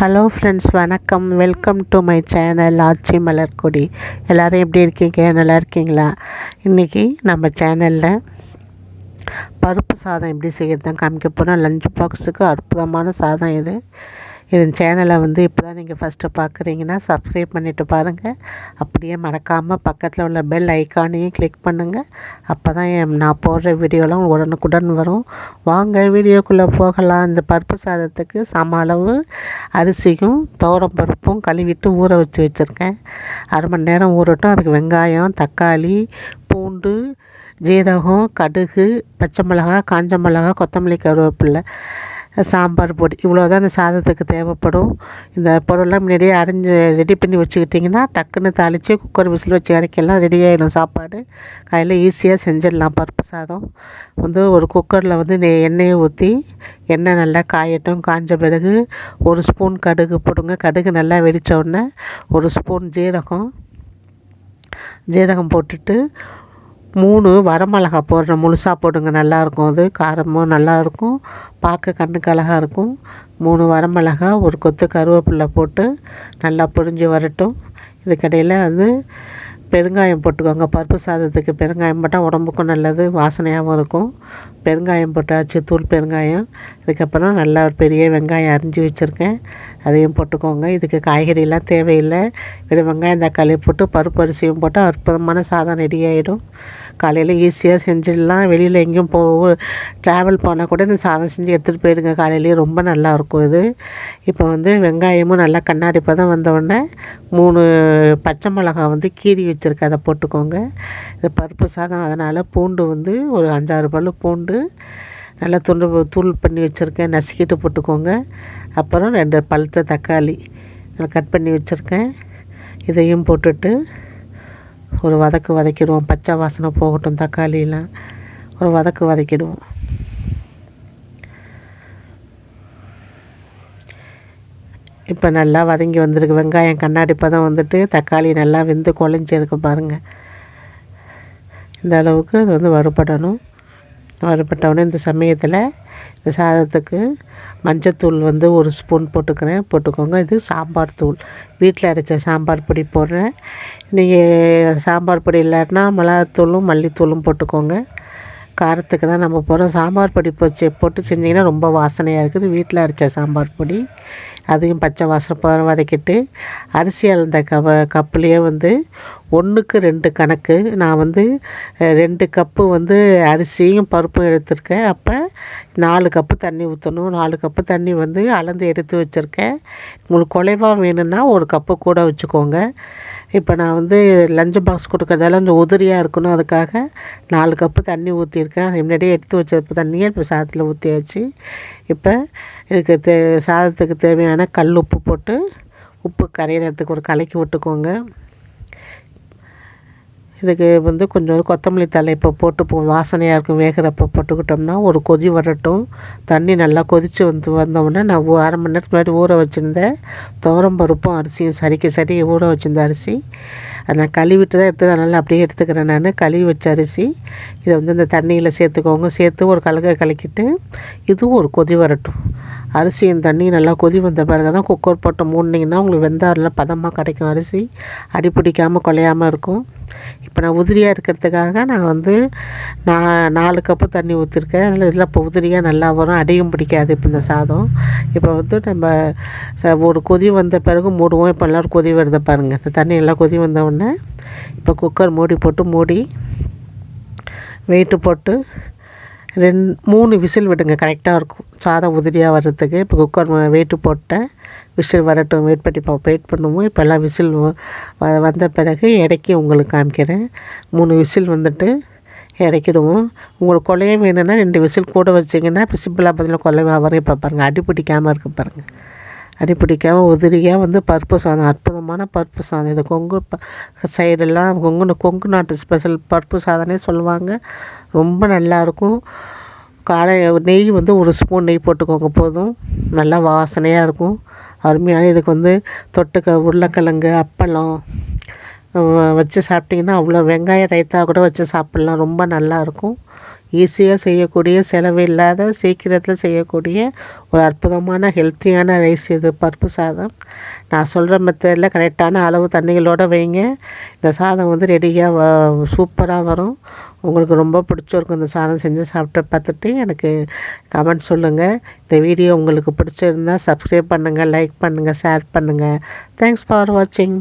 Hello friends வணக்கம். Welcome to my channel Aachi Malarkodi. எல்லோரும் எப்படி இருக்கீங்க? நல்லா இருக்கீங்களா? இன்றைக்கி நம்ம சேனலில் பருப்பு சாதம் எப்படி செய்கிறது தான் காமிக்க போகிறோம் லஞ்ச் பாக்ஸுக்கு அற்புதமான சாதம் இது. இதன் சேனலை வந்து இப்போ தான் நீங்கள் ஃபஸ்ட்டு பார்க்குறீங்கன்னா சப்ஸ்கிரைப் பண்ணிவிட்டு பாருங்கள் அப்படியே மறக்காமல் பக்கத்தில் உள்ள பெல் ஐக்கானையும் கிளிக் பண்ணுங்கள் அப்போ தான் என் நான் போடுற வீடியோலாம் உடனுக்குடன் வரும். வாங்க வீடியோக்குள்ளே போகலாம். இந்த பருப்பு சாதத்துக்கு சம அளவு அரிசியும் துவரம் பருப்பும் கழுவிட்டு ஊற வச்சு வச்சுருக்கேன். அரை மணி நேரம் ஊறட்டும். அதுக்கு வெங்காயம் தக்காளி பூண்டு ஜீரகம் கடுகு பச்சை மிளகா காஞ்ச மிளகா கொத்தமல்லி கருவேப்பில்லை சாம்பார் பொடி. இவ்வளோ தான் இந்த சாதத்துக்கு தேவைப்படும். இந்த பொருள்லாம் முன்னாடியே அரைஞ்சி ரெடி பண்ணி வச்சுக்கிட்டிங்கன்னா டக்குன்னு தாளித்து குக்கர் விசில் வச்சு இறக்கிடலாம். ரெடி ஆகிடும் சாப்பாடு. காலையில் ஈஸியாக செஞ்சிடலாம் பருப்பு சாதம். வந்து ஒரு குக்கரில் வந்து நெய் எண்ணெயை ஊற்றி எண்ணெய் நல்லா காயட்டும். காஞ்ச பிறகு ஒரு ஸ்பூன் கடுகு போடுங்க. கடுகு நல்லா வெடித்த உடனே ஒரு ஸ்பூன் ஜீரகம். ஜீரகம் போட்டுட்டு மூணு வரமிளகா போடுறேன் முழுசாக போடுங்க நல்லாயிருக்கும். அது காரமும் நல்லாயிருக்கும். பார்க்க கண்ணுக்கு அழகாக இருக்கும். மூணு வரமிளகா ஒரு கொத்து கருவேப்பில்லை போட்டு நல்லா பொரிஞ்சு வரட்டும். இதுக்கடையில் வந்து பெருங்காயம் போட்டுக்கோங்க. பருப்பு சாதத்துக்கு பெருங்காயம் போட்டால் உடம்புக்கும் நல்லது வாசனையாகவும் இருக்கும். பெருங்காயம் போட்டாச்சு தூள் பெருங்காயம். இதுக்கப்புறம் நல்லா ஒரு பெரிய வெங்காயம் அரிஞ்சு வச்சுருக்கேன். அதையும் போட்டுக்கோங்க. இதுக்கு காய்கறியெல்லாம் தேவையில்லை. வெறும் வெங்காயம் தக்காளி போட்டு பருப்பு அரிசியும் போட்டால் அற்புதமான சாதம் ரெடி ஆகிடும் காலையில் ஈஸியாக செஞ்சிடலாம். வெளியில் எங்கேயும் போ ட்ராவல் போனால் கூட இந்த சாதம் செஞ்சு எடுத்துகிட்டு போயிடுங்க. காலையிலேயே ரொம்ப நல்லாயிருக்கும் இது. இப்போ வந்து வெங்காயமும் நல்லா கண்ணாடி பதம் வந்தவுடனே மூணு பச்சை மிளகா வந்து கீறி வச்சுருக்கேன். அதை போட்டுக்கோங்க. இது பருப்பு சாதம். அதனால் பூண்டு வந்து ஒரு அஞ்சாறு பல் பூண்டு நல்லா துண்டு தூள் பண்ணி வச்சுருக்கேன். நசுக்கிட்டு போட்டுக்கோங்க. அப்புறம் ரெண்டு பழுத்த தக்காளி நான் கட் பண்ணி வச்சுருக்கேன். இதையும் போட்டுட்டு ஒரு வதக்கு வதக்கிடுவோம். பச்சை வாசனை போகட்டும் தக்காளியெலாம் ஒரு வதக்கு வதக்கிடுவோம். இப்போ நல்லா வதங்கி வந்திருக்கு. வெங்காயம் கண்ணாடி பதம் வந்துட்டு தக்காளி நல்லா வெந்து குழஞ்சிருக்கு பாருங்கள் இந்த அளவுக்கு அது வந்து வறுபடணும். வறுபட்டவுடனே இந்த சமயத்தில் இந்த சாதத்துக்கு மஞ்சத்தூள் வந்து ஒரு ஸ்பூன் போட்டுக்கிறேன். போட்டுக்கோங்க. இது சாம்பார் தூள். வீட்டில் அரைச்ச சாம்பார் பொடி போடுறேன். நீங்கள் சாம்பார் பொடி இல்லாட்டினா மிளகாத்தூளும் மல்லித்தூளும் போட்டுக்கோங்க. காரத்துக்கு தான் நம்ம போகிறோம் சாம்பார் பொடி போச்சு போட்டு செஞ்சிங்கன்னா ரொம்ப வாசனையாக இருக்குது. வீட்டில் அரைச்ச சாம்பார் பொடி அதையும் பச்சை வாசனை போகிற வதக்கிட்டு அரிசி அளந்த கவ கப்புலேயே வந்து ஒன்றுக்கு ரெண்டு கணக்கு. நான் வந்து ரெண்டு கப்பு வந்து அரிசியும் பருப்பும் எடுத்திருக்கேன். அப்போ நாலு கப்பு தண்ணி ஊற்றணும் நாலு கப்பு தண்ணி வந்து அளந்து எடுத்து வச்சுருக்கேன். உங்களுக்கு குலைவாக வேணும்னா ஒரு கப்பு கூட வச்சுக்கோங்க. இப்போ நான் வந்து லஞ்ச் பாக்ஸ் கொடுக்குறதால கொஞ்சம் உதிரியாக இருக்கணும். அதுக்காக நாலு கப்பு தண்ணி ஊற்றிருக்கேன் முன்னாடியே எடுத்து வச்ச தண்ணியை இப்போ சாதத்தில் ஊற்றியாச்சு இப்போ இதுக்கு தே சாதத்துக்கு தேவையான கல் உப்பு போட்டு உப்பு கரையிறதுக்கு ஒரு கலக்கி விட்டுக்கோங்க. இதுக்கு வந்து கொஞ்சம் கொத்தமல்லி தலை இப்போ போட்டு போ வாசனையாக இருக்கும். வேகிறப்ப போட்டுக்கிட்டோம்னா ஒரு கொதி வரட்டும். தண்ணி நல்லா கொதித்து வந்து வந்தோடனே நான் அரை மணி நேரத்துக்கு முன்னாடி ஊற வச்சுருந்தேன் துவரம் பருப்பும் அரிசியும் சரிக்கு சரி ஊற வச்சுருந்த அரிசி. அதை நான் கழுவிட்டு தான் எடுத்து அதனால் அப்படியே எடுத்துக்கிறேன் நான். கழுவி வச்ச அரிசி. இதை வந்து இந்த தண்ணியில் சேர்த்துக்கோங்க. சேர்த்து ஒரு கலக்க கலக்கிட்டு இதுவும் ஒரு கொதி வரட்டும். அரிசியும் தண்ணி நல்லா கொதி வந்த பிறகு தான் குக்கர் போட்டு மூடினீங்கன்னா உங்களுக்கு வெந்தாரில் பதமாக கிடைக்கும் அரிசி. அடி பிடிக்காமல் குலையாமல் இருக்கும். இப்போ நான் உதிரியாக இருக்கிறதுக்காக நான் வந்து நான் நாலு கப்பு தண்ணி ஊற்றிருக்கேன் அதனால் இதில் இப்போ உதிரியாக நல்லா வரும். அடியும் பிடிக்காது இப்போ இந்த சாதம். இப்போ வந்து நம்ம ஒரு கொதி வந்த பிறகு மூடுவோம். இப்போ எல்லோரும் கொதி வருது பாருங்கள் இந்த தண்ணி எல்லாம் கொதி வந்தவுடனே இப்போ குக்கர் மூடி போட்டு மூடி வெயிட்டு போட்டு ரெண் மூணு விசில் விடுங்க கரெக்டாக இருக்கும். சாதம் உதிரியாக வர்றதுக்கு இப்போ குக்கர் வெயிட்டு போட்டேன் விசில் வரட்டும் வெயிட் பண்ணி வெயிட் பண்ணுவோம். இப்போ எல்லாம் விசில் வந்த பிறகு இறக்கி உங்களுக்கு காமிக்கிறேன். மூணு விசில் வந்துட்டு இறக்கிடுவோம் உங்களுக்கு கொலையே வேணும்னா ரெண்டு விசில் கூட வச்சிங்கன்னா இப்போ சிம்பிளாக பதில் கொலைவாக வரும் இப்போ பாருங்கள் அடி பிடிக்காமல் இருக்குது பாருங்கள் அடி பிடிக்காமல் உதிரியாக வந்து பருப்பு சாதம் அற்புதமான பருப்பு சாதம். இது கொங்கு சைடெல்லாம் கொங்கு கொங்கு நாட்டு ஸ்பெஷல் பருப்பு சாதனே சொல்லுவாங்க. ரொம்ப நல்லாயிருக்கும். காலை நெய் வந்து ஒரு ஸ்பூன் நெய் போட்டுக்கோங்க போதும். நல்லா வாசனையாக இருக்கும். அருமையான இதுக்கு வந்து தொட்டுக்க உருளைக்கிழங்கு அப்பளம் வச்சு சாப்பிட்டிங்கன்னா அவ்வளோ வெங்காய ரைத்தா கூட வச்சு சாப்பிட்லாம். ரொம்ப நல்லாயிருக்கும். ஈஸியாக செய்யக்கூடிய செலவு இல்லாத சீக்கிரத்தில் செய்யக்கூடிய ஒரு அற்புதமான ஹெல்த்தியான ரைஸ் இது. பருப்பு சாதம். நான் சொல்கிற மெத்தடில் கரெக்டான அளவு தண்ணிகளோடு வைங்க. இந்த சாதம் வந்து ரெடியாக சூப்பராக வரும். உங்களுக்கு ரொம்ப பிடிச்சிருக்கும் இந்த சாதம் செஞ்சு சாப்பிட்டு பார்த்துட்டு எனக்கு கமெண்ட் சொல்லுங்கள் இந்த வீடியோ உங்களுக்கு பிடிச்சிருந்தால் சப்ஸ்கிரைப் பண்ணுங்கள் லைக் பண்ணுங்கள் ஷேர் பண்ணுங்கள் தேங்க்ஸ் ஃபார் வாட்சிங்